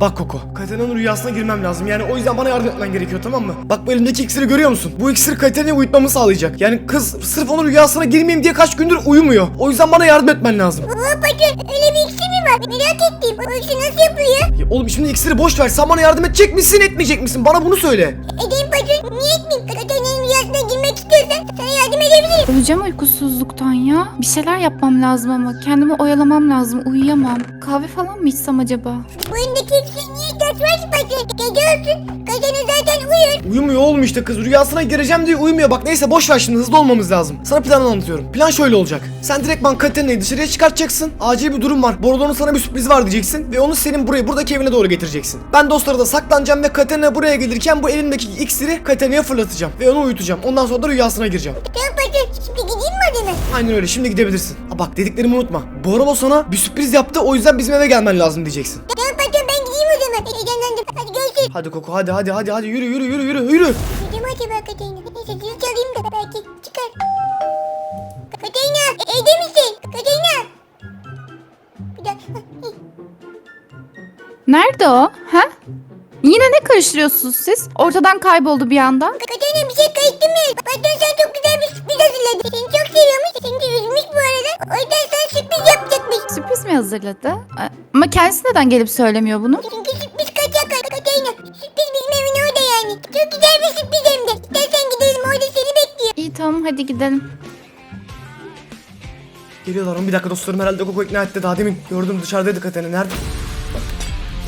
Bak Koko, Katarina'nın rüyasına girmem lazım. Yani o yüzden bana yardım etmen gerekiyor tamam mı? Bak bu elimdeki iksiri görüyor musun? Bu iksir Katarina'yı uyutmamı sağlayacak. Yani kız sırf onun rüyasına girmeyeyim diye kaç gündür uyumuyor. O yüzden bana yardım etmen lazım. Aa patron öyle bir iksir mi var? Merak ettim. O iksir nasıl yapılıyor? Ya oğlum şimdi iksiri boş ver. Sen bana yardım edecek misin, etmeyecek misin? Bana bunu söyle. Edeyim patron. Niye etmeyeyim? İstiyorsan sana yardım edebilirim. Öleceğim uykusuzluktan ya. Bir şeyler yapmam lazım ama. Kendimi oyalamam lazım. Uyuyamam. Kahve falan mı içsem acaba? Bu iksir niye var ki patron? Gece olsun. Katarina zaten uyur. Uyumuyor oğlum işte kız. Rüyasına gireceğim diye uyumuyor. Bak neyse boş ver şimdi hızlı olmamız lazım. Sana planı anlatıyorum. Plan şöyle olacak. Sen direktman Katarina'yı dışarıya çıkartacaksın. Acil bir durum var. Borolo'nun sana bir sürprizi var diyeceksin. Ve onu senin buraya buradaki evine doğru getireceksin. Ben dostlara da saklanacağım ve Katarina buraya gelirken bu elimdeki iksiri Katarina'ya fırlatacağım. Ve onu uyutacağım. Ondan sonra da rüyasına gireceğim. Patron. Şimdi gideyim mi odana? Aynen öyle şimdi gidebilirsin. Aa, bak dediklerimi unutma. Borolo sana bir sürpriz yaptı o yüzden bizim eve gelmen lazım diyeceksin. Tamam patron ben gideyim o zaman. Heyecanlandım. Hadi görüşürüz. Hadi Koko hadi hadi hadi hadi yürü yürü yürü yürü yürü. Gideceğim acaba Katarina? Neyse zil çalayım da belki çıkar. Katarina evde misin? Katarina. Bir dakika. Nerede o? Ha? Yine ne karıştırıyorsunuz siz? Ortadan kayboldu bir anda. Katerina bir şey kayıttı mı? Patron sana çok güzel bir sürpriz hazırladı. Seni çok seviyormuş. Seni de üzmüş bu arada. O yüzden sana sürpriz yapacakmış. Sürpriz mi hazırladı? Ama kendisi neden gelip söylemiyor bunu? Çünkü sürpriz kaçak Katerina. Sürpriz bizim evin orada yani. Çok güzel bir sürpriz hem de. İstersen gidelim orada seni bekliyor. İyi tamam hadi gidelim. Geliyorlar 11 dakika dostlarım herhalde Koko ikna etti daha demin. Gördüm dışarıdaydı Katerina nerede?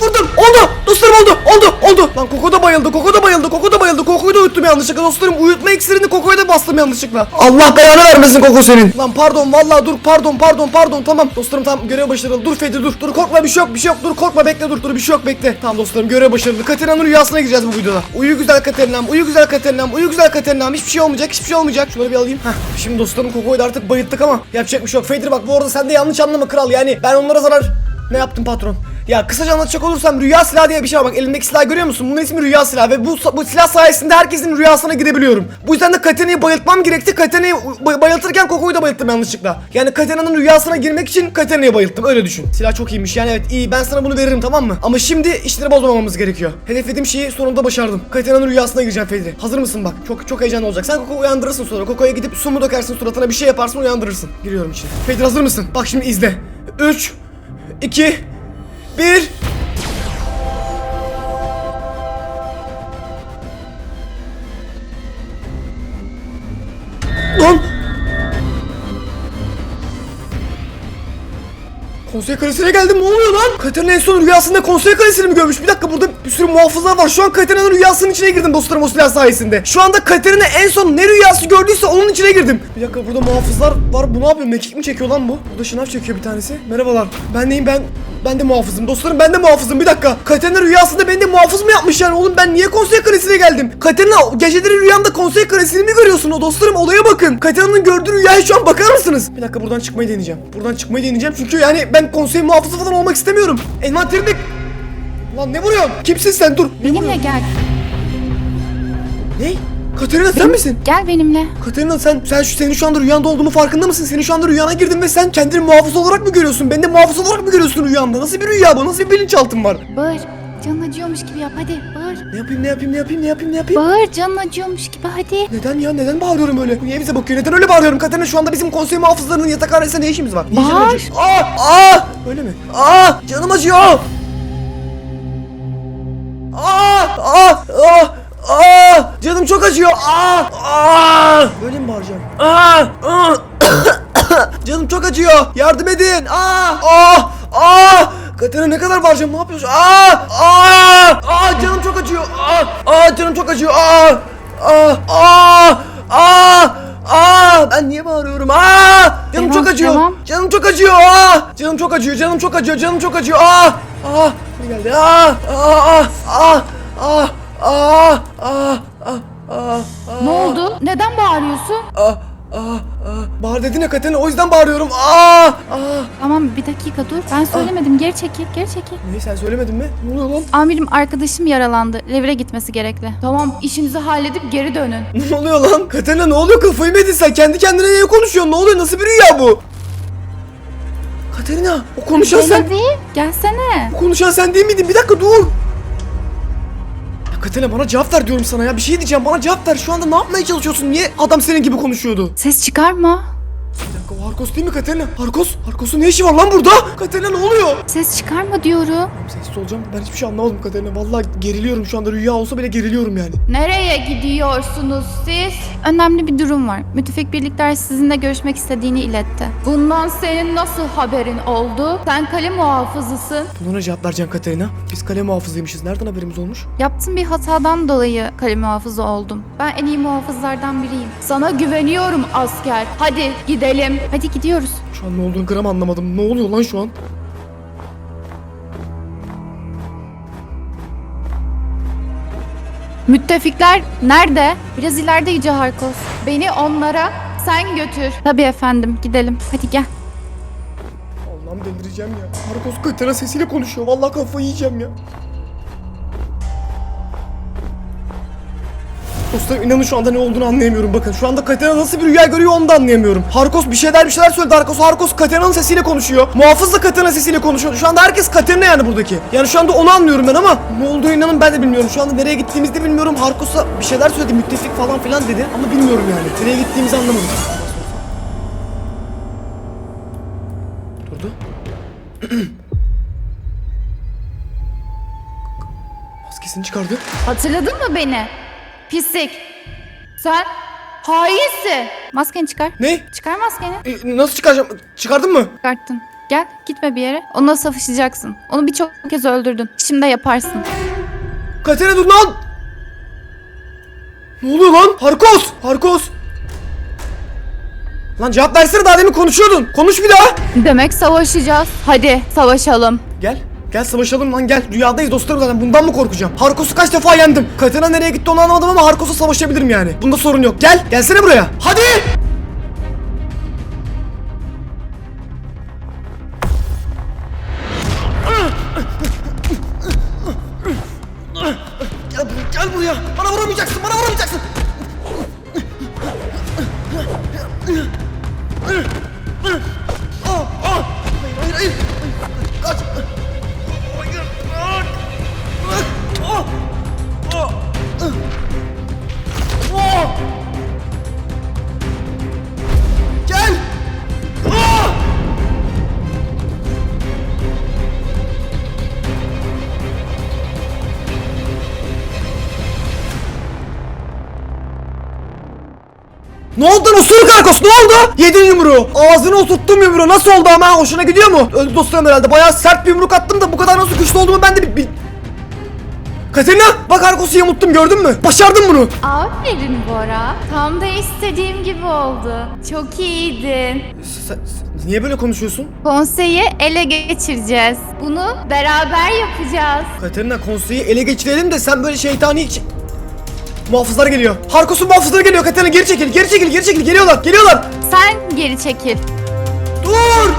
Vurdum oldu dostlarım oldu oldu oldu. Lan Koko da bayıldı Koko da bayıldı Koko da bayıldı Koko'yu da uyuttum yanlışlıkla dostlarım uyutma iksirini Koko'ya da bastım yanlışlıkla. Allah belanı vermesin Koko senin. Lan pardon vallahi dur pardon pardon pardon tamam dostlarım tamam görev başarılı dur Fedi dur dur korkma bir şey yok bir şey yok dur korkma bekle dur dur bir şey yok bekle. Tamam dostlarım görev başarılı Katerina'nın rüyasına gireceğiz bu videoda. Uyu güzel Katerina'm uyu güzel Katerina'm uyu güzel Katerina'm hiçbir şey olmayacak hiçbir şey olmayacak. Şunları bir alayım. Heh, şimdi dostlarım Koko'yu da artık bayılttık ama yapacak bir şey yok. Fedir bak bu arada sen de yanlış anlama kral yani ben onlara zarar ne yaptım patron? Ya kısaca anlatacak olursam rüya silahı diye bir şey var. Bak elimdeki silahı görüyor musun? Bunun ismi rüya silahı ve bu, bu silah sayesinde herkesin rüyasına girebiliyorum. Bu yüzden de Katerina'yı bayıltmam gerekti. Katerina'yı bay- bayıltırken Koko'yu da bayılttım yanlışlıkla. Yani Katerina'nın rüyasına girmek için Katerina'yı bayılttım. Öyle düşün. Silah çok iyiymiş yani evet iyi. Ben sana bunu veririm tamam mı? Ama şimdi işleri bozmamamız gerekiyor. Hedeflediğim şeyi sonunda başardım. Katerina'nın rüyasına gireceğim Fedri. Hazır mısın bak? Çok çok heyecanlı olacak. Sen Koko'yu uyandırırsın sonra. Koko'ya gidip su mu dökersin suratına bir şey yaparsın uyandırırsın. Giriyorum içeri. Fedri hazır mısın? Bak şimdi izle. 3 2 1 Lan! Konsey kalesine geldim ne oluyor lan? Katerina en son rüyasında konsey kalesini mi görmüş? Bir dakika burada bir sürü muhafızlar var. Şu an Katerina'nın rüyasının içine girdim dostlarım o silah sayesinde. Şu anda Katerina en son ne rüyası gördüyse onun içine girdim. Bir dakika burada muhafızlar var. Bu ne yapıyor? Mekik mi çekiyor lan bu? Burada şınav çekiyor bir tanesi. Merhabalar. Ben neyim ben? Ben de muhafızım. Dostlarım ben de muhafızım. Bir dakika. Katerina rüyasında beni de muhafız mı yapmış yani? Oğlum ben niye konsey kalesine geldim? Katerina geceleri rüyamda konsey kalesini mi görüyorsun? O dostlarım olaya bakın. Katerina'nın gördüğü rüyaya şu an bakar mısınız? Bir dakika buradan çıkmayı deneyeceğim. Buradan çıkmayı deneyeceğim. Çünkü yani ben konsey muhafızı falan olmak istemiyorum. Envanterimde... Lan ne vuruyorsun? Kimsin sen? Dur. Ne Benimle vuruyorsun? gel. Ne? Katerina sen misin? Gel benimle. Katerina sen sen şu senin şu anda rüyanda olduğumu farkında mısın? Senin şu anda rüyana girdim ve sen kendini muhafız olarak mı görüyorsun? Beni de muhafız olarak mı görüyorsun rüyamda? Nasıl bir rüya bu? Nasıl bir bilinçaltın var? Bağır. Canın acıyormuş gibi yap hadi. Bağır. Ne yapayım ne yapayım ne yapayım ne yapayım ne yapayım? Bağır canın acıyormuş gibi hadi. Neden ya? Neden bağırıyorum öyle? Niye bize bakıyor? Neden öyle bağırıyorum? Katerina şu anda bizim konsey muhafızlarının yatakhanesinde ne işimiz var? Niye canın Bağır. Aa! Aa! Öyle mi? Aa! Canım acıyor! Aa! Aa! Aa! Canım çok acıyor. Aa! Aa! Böyle mi bağıracağım? Aa! Aa! Canım çok acıyor. Yardım edin. Aa! Aa! Aa! Katerina ne kadar bağıracağım? Ne yapıyorsun? Aa! Aa! Aa! Canım çok acıyor. Aa! Aa! Canım çok acıyor. Aa! Aa! Aa! Aa! Aa! Ben niye bağırıyorum? Aa! Canım çok acıyor. Canım çok acıyor. Aa! Canım çok acıyor. Canım çok acıyor. Canım çok acıyor. Aa! Aa! Ne geldi? Aa! Aa! Aa! Aa! Aa! Aa! Aa! Ne oldu? Neden bağırıyorsun? Aa! Aa! Aa! Bağır dedin ya Katerina o yüzden bağırıyorum. Aa! Aa! Tamam bir dakika dur. Ben söylemedim. Geri çekil. Geri çekil. Ne sen söylemedin mi? Ne oluyor lan? Amirim arkadaşım yaralandı. Revire gitmesi gerekli. Tamam işinizi halledip geri dönün. Ne oluyor lan? Katerina ne oluyor? Kafayı mı yedin sen? Kendi kendine niye konuşuyorsun? Ne oluyor? Nasıl bir rüya bu? Katerina o konuşan sen. Hadi gelsene. O konuşan sen değil miydin? Bir dakika dur. Ya Katerina bana cevap ver diyorum sana ya. Bir şey diyeceğim bana cevap ver. Şu anda ne yapmaya çalışıyorsun? Niye adam senin gibi konuşuyordu? Ses çıkarma. Dakika o Harkos değil mi Katerina? Harkos? Harkos'un ne işi var lan burada? Katerina ne oluyor? Ses çıkarma diyorum. Sessiz olacağım. Ben hiçbir şey anlamadım Katerina. Vallahi geriliyorum şu anda. Rüya olsa bile geriliyorum yani. Nereye gidiyorsunuz siz? Önemli bir durum var. Müttefik birlikler sizinle görüşmek istediğini iletti. Bundan senin nasıl haberin oldu? Sen kale muhafızısın. Buna ne cevap vereceksin Katerina? Biz kale muhafızıymışız. Nereden haberimiz olmuş? Yaptığım bir hatadan dolayı kale muhafızı oldum. Ben en iyi muhafızlardan biriyim. Sana güveniyorum asker. Hadi gidelim. Hadi gidiyoruz. Şu an ne olduğunu gram anlamadım. Ne oluyor lan şu an? Müttefikler nerede? Biraz ileride Yüce Harkos. Beni onlara sen götür. Tabii efendim gidelim. Hadi gel. Allah'ım delireceğim ya. Harkos Katerina sesiyle konuşuyor. Vallahi kafayı yiyeceğim ya. Dostlarım inanın şu anda ne olduğunu anlayamıyorum bakın. Şu anda Katerina nasıl bir rüya görüyor onu da anlayamıyorum. Harkos bir şeyler bir şeyler söyledi. Harkos Harkos Katerina'nın sesiyle konuşuyor. Muhafız da Katerina sesiyle konuşuyor. Şu anda herkes Katerina yani buradaki. Yani şu anda onu anlıyorum ben ama ne olduğunu inanın ben de bilmiyorum. Şu anda nereye gittiğimizi de bilmiyorum. Harkos'a bir şeyler söyledi. Müttefik falan filan dedi ama bilmiyorum yani. Nereye gittiğimizi anlamadım. Durdu. Maskesini çıkardı. Hatırladın mı beni? Pislik. Sen hainsin. Maskeni çıkar. Ne? Çıkar maskeni. E, nasıl çıkaracağım? Çıkardın mı? Çıkarttın. Gel gitme bir yere. Onunla savaşacaksın. Onu birçok kez öldürdün. Şimdi de yaparsın. Katerina dur lan! Ne oluyor lan? Harkos! Harkos! Lan cevap versene daha demin konuşuyordun. Konuş bir daha. Demek savaşacağız. Hadi savaşalım. Gel. Gel savaşalım lan gel. Rüyadayız dostlarım zaten. Bundan mı korkacağım? Harkos'u kaç defa yendim. Katerina nereye gitti onu anlamadım ama Harkos'u savaşabilirim yani. Bunda sorun yok. Gel. Gelsene buraya. Hadi! Ne oldu lan osuruk arkos ne oldu? Yedin yumruğu. Ağzını oturttum yumruğu. Nasıl oldu ama hoşuna gidiyor mu? Öldü dostlarım herhalde. Bayağı sert bir yumruk attım da bu kadar nasıl güçlü olduğumu ben de bir... bir... Katerina bak Arkos'u yamulttum gördün mü? Başardım bunu. Aferin Bora. Tam da istediğim gibi oldu. Çok iyiydin. Sen, sen niye böyle konuşuyorsun? Konseyi ele geçireceğiz. Bunu beraber yapacağız. Katerina konseyi ele geçirelim de sen böyle şeytani... Muhafızlar geliyor. Harkos'un muhafızları geliyor Katerina geri çekil geri çekil geri çekil geliyorlar geliyorlar. Sen geri çekil. Dur.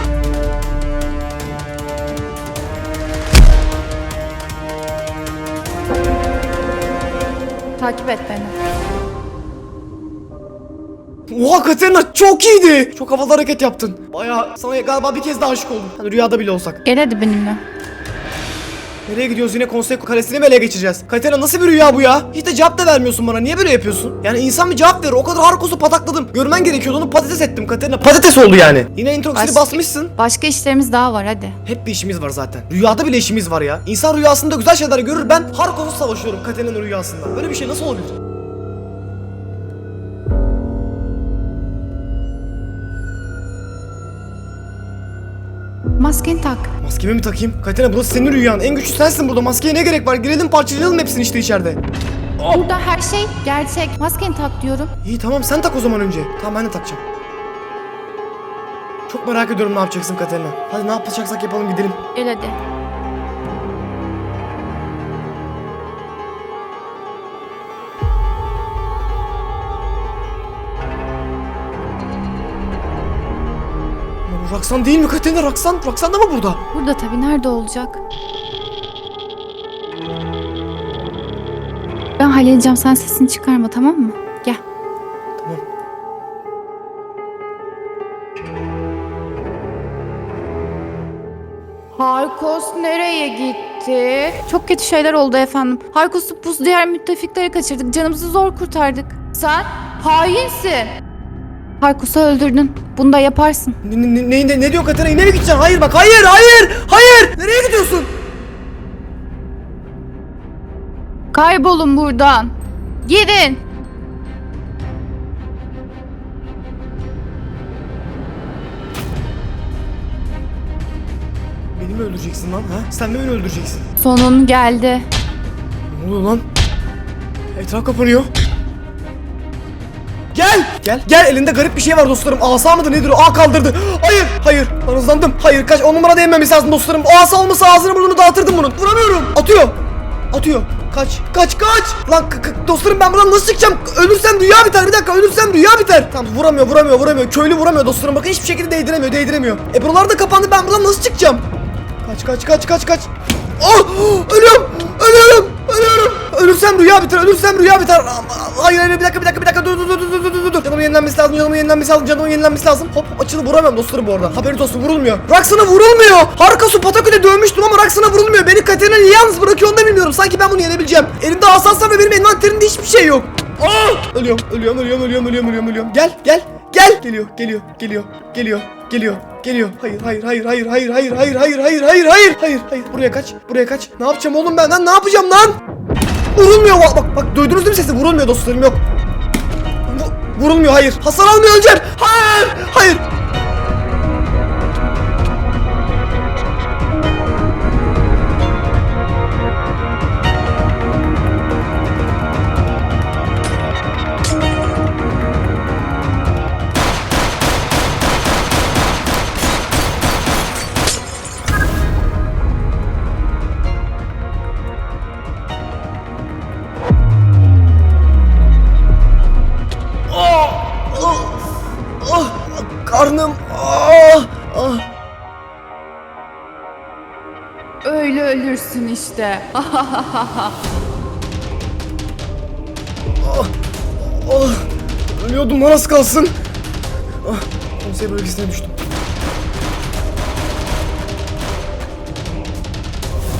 Takip et beni. Oha Katerina çok iyiydi. Çok havalı hareket yaptın. Bayağı sana galiba bir kez daha aşık oldum. Hani rüyada bile olsak. Gel hadi benimle. Nereye gidiyoruz yine konsey kalesini mi ele geçireceğiz? Katerina nasıl bir rüya bu ya? Hiç de cevap da vermiyorsun bana. Niye böyle yapıyorsun? Yani insan bir cevap verir. O kadar Harkos'u patakladım. Görmen gerekiyordu onu patates ettim Katerina. Patates oldu yani. Yine introksini Baş- basmışsın. Başka işlerimiz daha var hadi. Hep bir işimiz var zaten. Rüyada bile işimiz var ya. İnsan rüyasında güzel şeyler görür. Ben Harkos'u savaşıyorum Katerina'nın rüyasında. Böyle bir şey nasıl olabilir? Maskeni tak. Maskemi mi takayım? Katerina burası senin rüyan. En güçlü sensin burada. Maskeye ne gerek var? Girelim parçalayalım hepsini işte içeride. Burada her şey gerçek. Maskeni tak diyorum. İyi tamam sen tak o zaman önce. Tamam ben de takacağım. Çok merak ediyorum ne yapacaksın Katerina. Hadi ne yapacaksak yapalım gidelim. Gel hadi. Bu Raksan değil mi Katerina? Raksan, Raksan da mı burada? Burada tabii nerede olacak? Ben halledeceğim sen sesini çıkarma tamam mı? Gel. Tamam. Harkos nereye gitti? Çok kötü şeyler oldu efendim. Harkos'u buz diğer müttefikleri kaçırdık. Canımızı zor kurtardık. Sen hainsin. Harkos'u öldürdün. Bunu da yaparsın. Ne, ne, ne, ne, ne diyor Katerina yine mi gideceksin? Hayır bak hayır hayır hayır. Nereye gidiyorsun? Kaybolun buradan. Gidin. Beni mi öldüreceksin lan ha? Sen de beni öldüreceksin. Sonun geldi. Ne oluyor lan? Etraf kapanıyor. Gel! Gel! Gel! Elinde garip bir şey var dostlarım. Asa mıdır nedir o? Aa kaldırdı. Hayır! Hayır! Ben hızlandım. Hayır! Kaç! On numara değmemesi lazım dostlarım. O asa olmasa ağzını burnunu dağıtırdım bunun. Vuramıyorum. Atıyor. Atıyor. Kaç! Kaç! Kaç! Lan dostlarım ben buradan nasıl çıkacağım? Ölürsem dünya biter. Bir dakika ölürsem dünya biter. Tamam vuramıyor vuramıyor vuramıyor. Köylü vuramıyor dostlarım. Bakın hiçbir şekilde değdiremiyor değdiremiyor. E buralar da kapandı. Ben buradan nasıl çıkacağım? Kaç kaç kaç kaç kaç. Oh! Ölüyorum! Ölüyorum! Ölüyorum! Ölürsem rüya biter, ölürsem rüya biter. Hayır hayır bir dakika bir dakika bir dakika dur dur dur dur dur dur dur. Canımın yenilenmesi lazım, canımın yenilenmesi lazım, canımın yenilenmesi lazım. Hop açılı vuramıyorum dostlarım bu arada. Haberiniz olsun vurulmuyor. Raksana vurulmuyor. Harika Patakü'de dövmüştüm ama Raksana vurulmuyor. Beni Katerina niye yalnız bırakıyor onu da bilmiyorum. Sanki ben bunu yenebileceğim. Elimde asasam ve benim envanterimde hiçbir şey yok. Ah! Ölüyorum, ölüyorum, ölüyorum, ölüyorum, ölüyorum, ölüyorum, ölüyorum. Gel, gel, gel. Geliyor, geliyor, geliyor, geliyor, geliyor, geliyor. Hayır, hayır, hayır, hayır, hayır, hayır, hayır, hayır, hayır, hayır, hayır, hayır, hayır. Buraya kaç, buraya kaç. Ne yapacağım oğlum ben lan? Ne yapacağım lan? Vurulmuyor bak bak bak duydunuz değil mi sesi? Vurulmuyor dostlarım yok. Vu- vurulmuyor hayır. Hasar almıyor öleceksin. Hayır, hayır. Öyle ölürsün işte. Ah, ölüyordum lan az kalsın. Ah, konser bölgesine düştüm.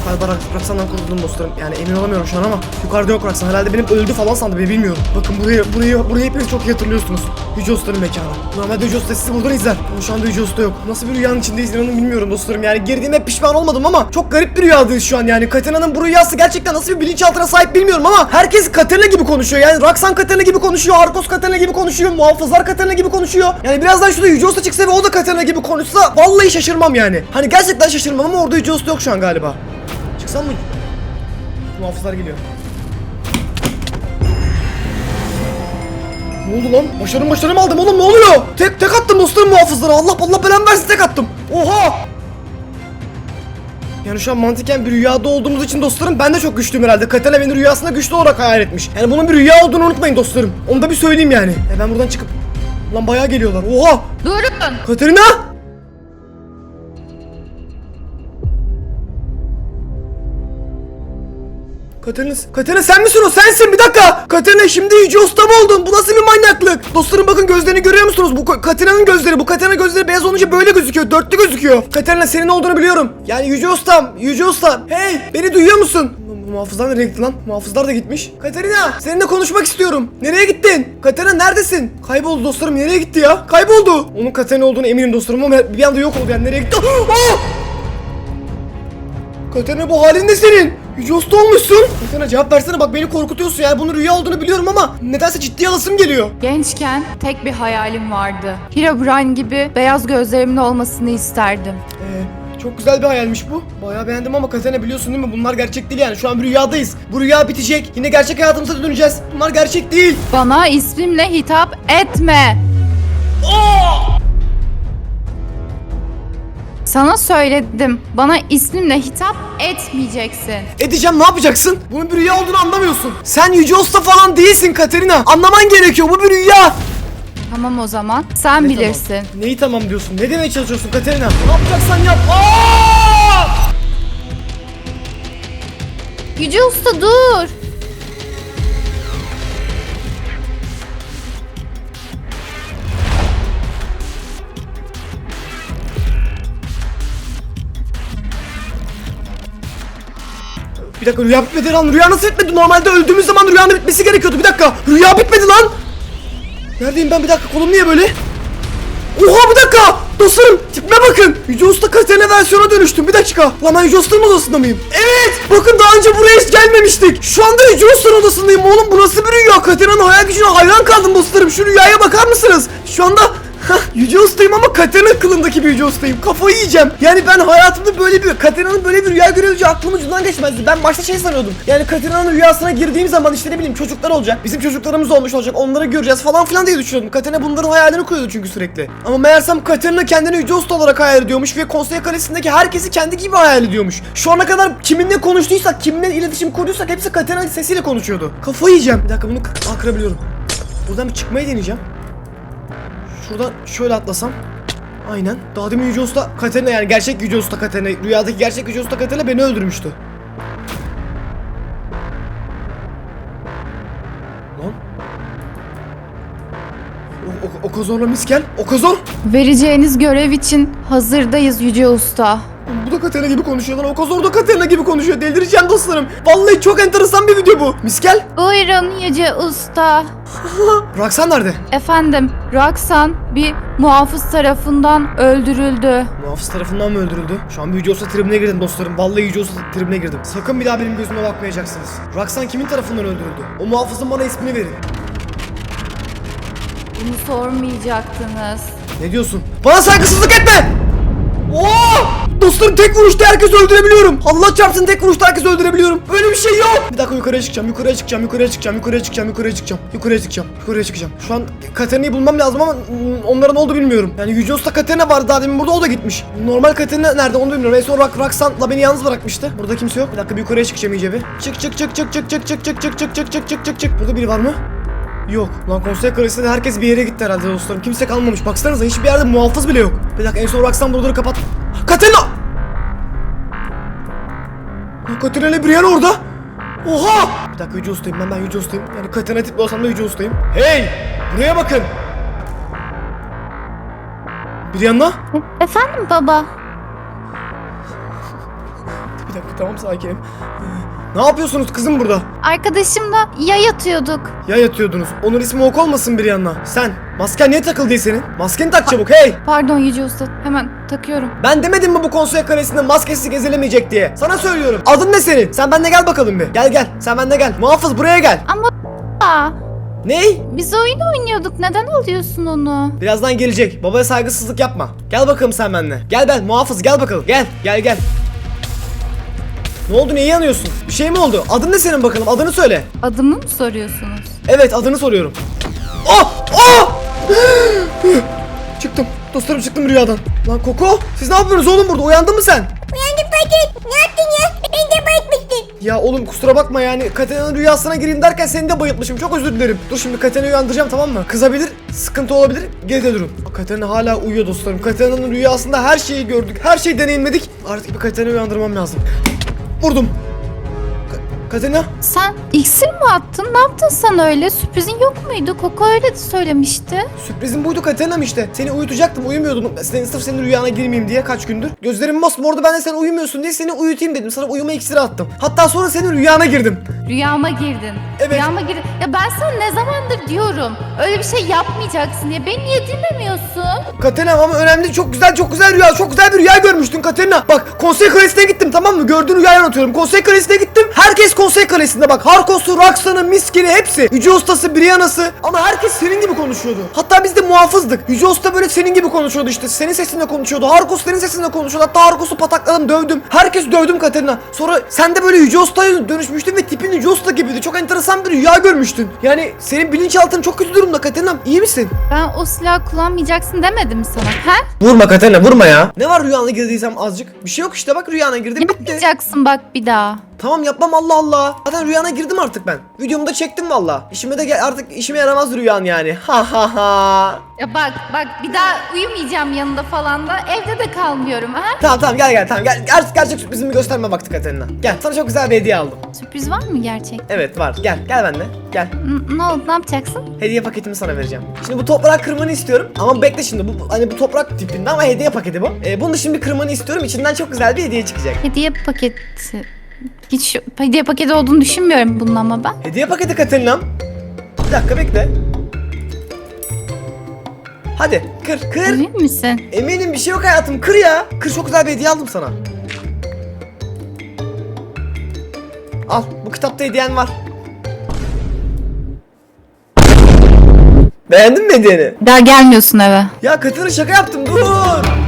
Galiba Rak- Raksan'dan kurtuldum dostlarım. Yani emin olamıyorum şu an ama yukarıda yok Raksan. Herhalde benim öldü falan sandı beni bilmiyorum. Bakın burayı, burayı, burayı hepiniz çok iyi hatırlıyorsunuz. Yüce Usta'nın mekanı. Normalde Yüce Usta sizi buradan izler. Ama şu anda Yüce Usta yok. Nasıl bir rüyanın içindeyiz inanın bilmiyorum dostlarım. Yani girdiğime pişman olmadım ama çok garip bir rüyadayız şu an yani. Katerina'nın bu rüyası gerçekten nasıl bir bilinçaltına sahip bilmiyorum ama herkes Katerina gibi konuşuyor. Yani Raksan Katerina gibi konuşuyor, Arkos Katerina gibi konuşuyor, Muhafızlar Katerina gibi konuşuyor. Yani birazdan şurada Yüce Usta çıksa ve o da Katerina gibi konuşsa vallahi şaşırmam yani. Hani gerçekten şaşırmam ama orada Yüce Usta yok şu an galiba. Çıksam mı? Muhafızlar geliyor. Ne oldu lan? Başarım başarım aldım oğlum ne oluyor? Tek tek attım dostlarım muhafızlara. Allah Allah belamı versin tek attım. Oha! Yani şu an mantıken bir rüyada olduğumuz için dostlarım ben de çok güçlüyüm herhalde. Katana beni rüyasında güçlü olarak hayal etmiş. Yani bunun bir rüya olduğunu unutmayın dostlarım. Onu da bir söyleyeyim yani. E ben buradan çıkıp... Lan bayağı geliyorlar. Oha! Durun. Katerina! Katerina, Katerina sen misin o? Sensin bir dakika. Katerina şimdi Yüce Usta mı oldun? Bu nasıl bir manyaklık? Dostlarım bakın gözlerini görüyor musunuz? Bu Ka- Katerina'nın gözleri. Bu Katerina gözleri beyaz olunca böyle gözüküyor. Dörtlü gözüküyor. Katerina senin olduğunu biliyorum. Yani Yüce Ustam. Yüce Ustam. Hey beni duyuyor musun? Muhafızlar nereye gitti lan? Muhafızlar da gitmiş. Katerina seninle konuşmak istiyorum. Nereye gittin? Katerina neredesin? Kayboldu dostlarım. Nereye gitti ya? Kayboldu. Onun Katerina olduğunu eminim dostlarım ama bir anda yok oldu yani. Nereye gitti? Aa! Katerina bu halin ne senin? Usta olmuşsun. Katerina cevap versene bak beni korkutuyorsun yani bunun rüya olduğunu biliyorum ama nedense ciddi alasım geliyor. Gençken tek bir hayalim vardı. Herobrine gibi beyaz gözlerimin olmasını isterdim. Ee, çok güzel bir hayalmiş bu. Bayağı beğendim ama Katerina biliyorsun değil mi? Bunlar gerçek değil yani. Şu an bir rüyadayız. Bu rüya bitecek. Yine gerçek hayatımıza döneceğiz. Bunlar gerçek değil. Bana ismimle hitap etme. Sana söyledim. Bana ismimle hitap etmeyeceksin. Edeceğim ne yapacaksın? Bunun bir rüya olduğunu anlamıyorsun. Sen Yüce Usta falan değilsin Katerina. Anlaman gerekiyor. Bu bir rüya. Tamam o zaman. Sen Ne bilirsin. tamam? Neyi tamam diyorsun? Ne demeye çalışıyorsun Katerina? Ne yapacaksan yap. Aa! Yüce Usta dur. Dakika rüya bitmedi lan. Rüya nasıl bitmedi? Normalde öldüğümüz zaman rüyanın bitmesi gerekiyordu. Bir dakika. Rüya bitmedi lan. Neredeyim ben? Bir dakika. Kolum niye böyle? Oha bir dakika. Dostlarım tipime bakın. Yüce Usta Katerina versiyona dönüştüm. Bir dakika. Lan ben Yüce Usta'nın odasında mıyım? Evet. Bakın daha önce buraya hiç gelmemiştik. Şu anda Yüce Usta'nın odasındayım. Oğlum bu nasıl bir rüya? Katerina'nın hayal gücüne hayran kaldım dostlarım. Şu rüyaya bakar mısınız? Şu anda Hah, Yüce Usta'yım ama Katerina kılındaki bir Yüce Usta'yım. Kafayı yiyeceğim. Yani ben hayatımda böyle bir Katerina'nın böyle bir rüya görüleceği aklımın ucundan geçmezdi. Ben başta şey sanıyordum. Yani Katerina'nın rüyasına girdiğim zaman işte ne bileyim çocuklar olacak. Bizim çocuklarımız olmuş olacak. Onları göreceğiz falan filan diye düşünüyordum. Katerina bunların hayalini kuruyordu çünkü sürekli. Ama meğersem Katerina kendini Yüce Usta olarak hayal ediyormuş ve Konsey Kalesi'ndeki herkesi kendi gibi hayal ediyormuş. Şu ana kadar kiminle konuştuysak, kiminle iletişim kurduysak hepsi Katerina'nın sesiyle konuşuyordu. Kafayı yiyeceğim. Bir dakika bunu kırabiliyorum. Buradan bir çıkmayı deneyeceğim. Şuradan şöyle atlasam. Aynen. Daha demin Yüce Usta Katerina yani gerçek Yüce Usta Katerina, rüyadaki gerçek Yüce Usta Katerina beni öldürmüştü. Lan. O, o, Okozor'la miskel. Okozor. Vereceğiniz görev için hazırdayız Yüce Usta. Bu da Katerina gibi konuşuyor lan. Okozor da Katerina gibi konuşuyor. Delireceğim dostlarım. Vallahi çok enteresan bir video bu. Miskel. Buyurun Yüce Usta. Raksan nerede? Efendim, Raksan bir muhafız tarafından öldürüldü. Muhafız tarafından mı öldürüldü? Şu an bir Yüce Usta tribine girdim dostlarım. Vallahi Yüce Usta tribine girdim. Sakın bir daha benim gözüme bakmayacaksınız. Raksan kimin tarafından öldürüldü? O muhafızın bana ismini verin. Bunu sormayacaktınız. Ne diyorsun? Bana saygısızlık etme! Oo! Dostlarım tek vuruşta herkesi öldürebiliyorum. Allah çarpsın tek vuruşta herkesi öldürebiliyorum. Böyle bir şey yok. Bir dakika yukarıya çıkacağım, yukarıya çıkacağım, yukarıya çıkacağım, yukarıya çıkacağım, yukarıya çıkacağım, yukarıya çıkacağım, yukarıya çıkacağım. Şu an Katerina'yı bulmam lazım ama mm, onlara ne oldu bilmiyorum. Yani Yüce Usta Katerina vardı daha demin burada o da gitmiş. Normal Katerina nerede onu bilmiyorum. En son Rak Raksan'la beni yalnız bırakmıştı. Burada kimse yok. Bir dakika bir yukarıya çıkacağım iyice bir. Çık çık çık çık çık çık çık çık çık çık çık çık çık çık çık. Burada biri var mı? Yok. Lan konsey kalesinde herkes bir yere gitti herhalde dostlarım. Kimse kalmamış. Baksanıza hiçbir yerde muhafız bile yok. Bir dakika en son Raksan buraları kapat. Katerina! Katerina Brian orada. Oha! Bir dakika Yüce Usta'yım ben ben Yüce Usta'yım. Yani Katerina tipli olsam da Yüce Usta'yım. Hey! Buraya bakın. Brianna? E- Efendim baba? Bir dakika tamam sakinim. Ne yapıyorsunuz kızım burada? Arkadaşımla yay yatıyorduk. Ya yatıyordunuz. Onun ismi ok olmasın Brianna. Sen. Masken niye takıldı değil senin? Maskeni tak çabuk hey! Pardon Yüce Usta, hemen takıyorum. Ben demedim mi bu konsey kalesinde maskesiz gezilemeyecek diye? Sana söylüyorum. Adın ne senin? Sen benimle gel bakalım bir. Gel gel. Sen benimle gel. Muhafız buraya gel. Ama Aa, Ney? biz oyun oynuyorduk. Neden alıyorsun onu? Birazdan gelecek. Babaya saygısızlık yapma. Gel bakalım sen benimle. Gel ben muhafız gel bakalım. Gel gel gel. Ne oldu niye yanıyorsun? Bir şey mi oldu? Adın ne senin bakalım? Adını söyle. Adımı mı soruyorsunuz? Evet adını soruyorum. Oh! Oh! çıktım. Dostlarım çıktım rüyadan. Lan Koko siz ne yapıyorsunuz oğlum burada? Uyandın mı sen? Uyandım patron. Ne yaptın ya? Ben de bayıtmıştım. Ya oğlum kusura bakma yani Katena'nın rüyasına gireyim derken seni de bayıltmışım çok özür dilerim. Dur şimdi Katena'yı uyandıracağım tamam mı? Kızabilir, sıkıntı olabilir. Geride durun. Katena hala uyuyor dostlarım. Katena'nın rüyasında her şeyi gördük. Her şeyi deneyimledik. Artık bir Katena'yı uyandırmam lazım. Vurdum. Ka- Katena? Sen iksir mi attın? Ne yaptın sen öyle? Sürprizin yok muydu? Koko öyle de söylemişti. Sürprizim buydu Katena'm işte. Seni uyutacaktım uyumuyordun. Senin, sırf senin rüyana girmeyeyim diye kaç gündür. Gözlerim mosmordu ben de sen uyumuyorsun diye seni uyutayım dedim. Sana uyuma iksiri attım. Hatta sonra senin rüyana girdim. Rüyama girdin. Evet. Rüyama girdin. Ya ben sana ne zamandır diyorum. Öyle bir şey yapmayacaksın diye. Beni niye dinlemiyorsun? Katerina ama önemli çok güzel çok güzel rüya çok güzel bir rüya görmüştün Katerina. Bak konsey kalesine gittim tamam mı gördüğün rüyayı anlatıyorum. Konsey kalesine gittim herkes konsey kalesinde bak Harkos'u, Raksan'ı, Miskini hepsi. Yüce Ustası, Brianna'sı ama herkes senin gibi konuşuyordu. Hatta biz de muhafızdık. Yüce Usta böyle senin gibi konuşuyordu işte senin sesinle konuşuyordu. Harkos senin sesinle konuşuyordu. Hatta Harkos'u patakladım dövdüm. Herkes dövdüm Katerina. Sonra sen de böyle Yüce Usta'ya dönüşmüştün ve tipin Yüce Usta gibiydi. Çok enteresan bir rüya görmüştün. Yani senin bilinçaltın çok kötü durumda Katerina. İyi misin? Ben o silahı kullanmayacaksın demedim sana. He? Vurma Katerina vurma ya. Ne var rüyana girdiysem azıcık? Bir şey yok işte bak rüyana girdim bitti. Yapmayacaksın bak bir daha. Tamam yapmam Allah Allah. Zaten rüyana girdim artık ben. Videomu da çektim valla. İşime de gel artık işime yaramaz rüyan yani. Ha ha ha. Ya bak bak bir daha uyumayacağım yanında falan da evde de kalmıyorum ha. Tamam tamam gel gel tamam gel. Artık gerçek sürprizimi gösterme vakti Katerina. Gel sana çok güzel bir hediye aldım. Sürpriz var mı gerçek? Evet var gel gel benimle. Gel. N- ne oldu ne yapacaksın? Hediye paketimi sana vereceğim. Şimdi bu toprağı kırmanı istiyorum. Ama bekle şimdi bu hani bu toprak tipinde ama hediye paketi bu. Ee, bunu şimdi kırmanı istiyorum. İçinden çok güzel bir hediye çıkacak. Hediye paketi. Hiç hediye paketi olduğunu düşünmüyorum bunun ama ben. Hediye paketi Katarina'm. Bir dakika bekle. Hadi kır kır. Emin misin? Eminim bir şey yok hayatım kır ya. Kır çok güzel bir hediye aldım sana. Al bu kitapta hediyen var. Beğendin mi hediyeni? Daha gelmiyorsun eve. Ya Katerina şaka yaptım dur.